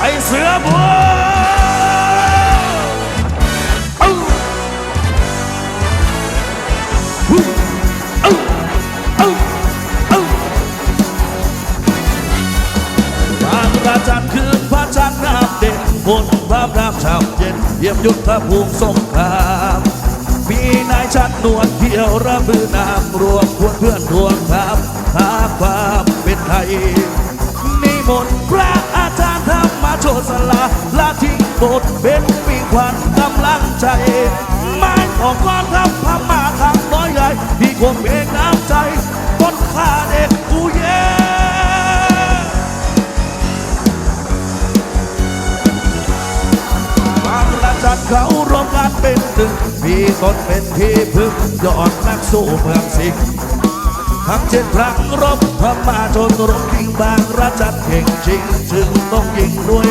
ไอเสือบัวเอ้าฮู้เอ้าเอ้าเอ้าบางราจันทร์คือพระจันทร์น้ำเด่นบนพระพรามฉ่ำเย็นเยี่ยมยุทธภูมิสงครามมีนายชัดนวลเที่ยวระบือนามรวมพวเพื่อนทวงถามหาความเป็นไทยนิมนต์พระ สลาละทิ้งบทเป็นปีขวัญกำลังใจไม้ของกองทัพพม่าทางน้อยใหญ่ที่คงเอกน้ำใจต้นข้าเด็กกูเย่บางละจันเขารวมกันเป็นหนึ่งมีตนเป็นที่พึ่งยอดนักสู้เมืองสิงทั้งเจ็ดครั้งรบพม่าจนรบทิ้งบางราชันเข่งชิงจึงต้องยิงด้วย